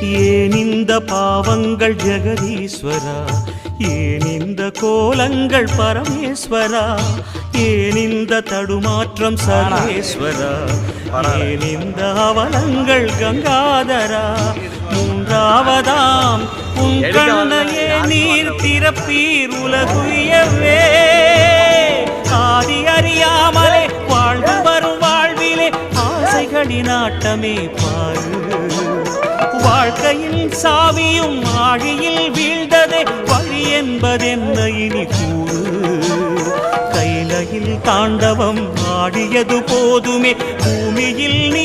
ஏன் இந்த பாவங்கள் ஜெகதீஸ்வரா? ஏன் இந்த கோலங்கள் பரமேஸ்வரா? ஏன் இந்த தடுமாற்றம் சர்வேஸ்வரா? ஏன் இந்த அவலங்கள் கங்காதரா? மூன்றாவதாம் உன் கண்ணையே நீர் திறப்பீர் உலகுயவே ஆதி அறியாமலே வாழ்ந்து வரும் வாழ்விலே ஆசைகளின் ஆட்டமே பாரு. வாழ்க்கையில் சாவியும் ஆழியில் வீழ்ந்ததே வழி என்பதென்ன இனி கூறு? கைலையில் தாண்டவம் ஆடியது போதுமே பூமியில் நீ